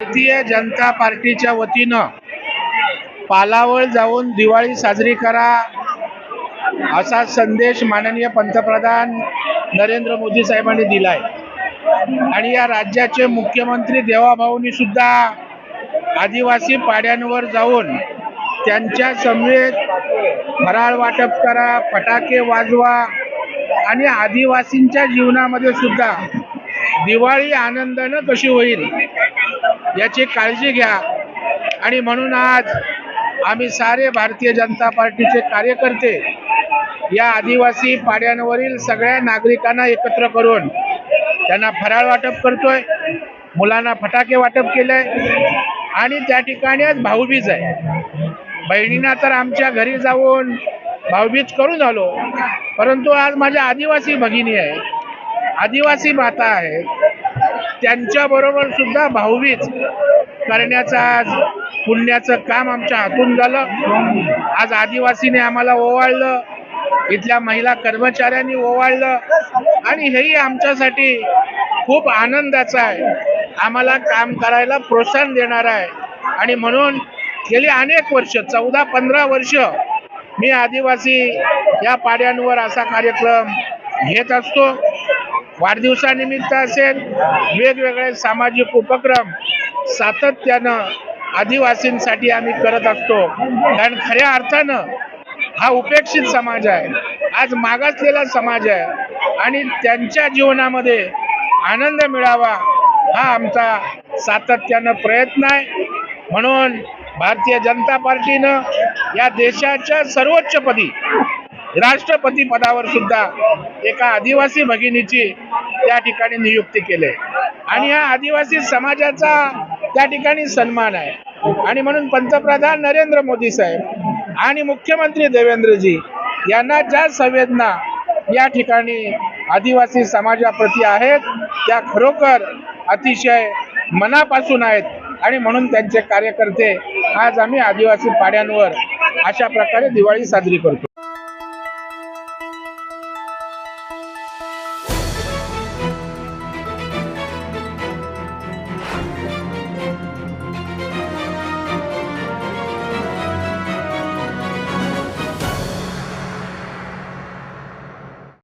भारतीय जनता पार्टीच्या वतीनं पालावळ जाऊन दिवाळी साजरी करा असा संदेश माननीय पंतप्रधान नरेंद्र मोदी साहेबांनी दिलाय. आणि या राज्याचे मुख्यमंत्री देवाभाऊनी सुद्धा आदिवासी पाड्यांवर जाऊन त्यांच्या समेत फराळ वाटप करा फटाके वाजवा आणि आदिवासींच्या जीवनामध्ये सुद्धा दिवाळी आनंदानं कशी होईल याची काळजी घ्या. आणि म्हणून आज आम्ही सारे भारतीय जनता पार्टीचे कार्यकर्ते या आदिवासी पाड्यांवरील सगळ्या नागरिकांना एकत्र करून त्यांना फराळ वाटप करतोय मुलांना फटाके वाटप केलंय आणि त्या ठिकाणी आज भाऊबीज आहे. बहिणींना तर आमच्या घरी जाऊन भाऊबीज करून आलो परंतु आज माझ्या आदिवासी भगिनी आहे आदिवासी माता आहे. त्यांच्याबरोबर सुद्धा भाऊबीज करण्याचं आज पुण्याचं काम आमच्या हातून झालं. आज आदिवासीने आम्हाला ओवाळलं. इथल्या महिला कर्मचाऱ्यांनी ओवाळलं. आणि हेही आमच्यासाठी खूप आनंदाचं आहे. आम्हाला काम करायला प्रोत्साहन देणार आहे. आणि म्हणून गेली अनेक वर्ष चौदा पंधरा वर्ष मी आदिवासी या पाड्यांवर असा कार्यक्रम घेत असतो. वाढदिवसानिमित्त असेल वेगवेगळे सामाजिक उपक्रम सातत्यानं आदिवासींसाठी आम्ही करत असतो. कारण खऱ्या अर्थानं हा उपेक्षित समाज आहे. आज मागासलेला समाज आहे. आणि त्यांच्या जीवनामध्ये आनंद मिळावा हा आमचा सातत्यानं प्रयत्न आहे. म्हणून भारतीय जनता पार्टीनं या देशाच्या सर्वोच्चपदी राष्ट्रपती पदावर सुद्धा एका आदिवासी भगिनीची त्या ठिकाणी नियुक्ती केली. आणि हा आदिवासी समाजाचा त्या ठिकाणी सन्मान आहे. आणि म्हणून पंतप्रधान नरेंद्र मोदी साहेब आणि मुख्यमंत्री देवेंद्रजी यांना ज्या संवेदना या ठिकाणी आदिवासी समाजाप्रती आहेत त्या खरोखर अतिशय मनापासून आहेत आणि म्हणून त्यांचे कार्यकर्ते आज आम्ही आदिवासी पाड्यांवर अशा प्रकारे दिवाळी साजरी करतो.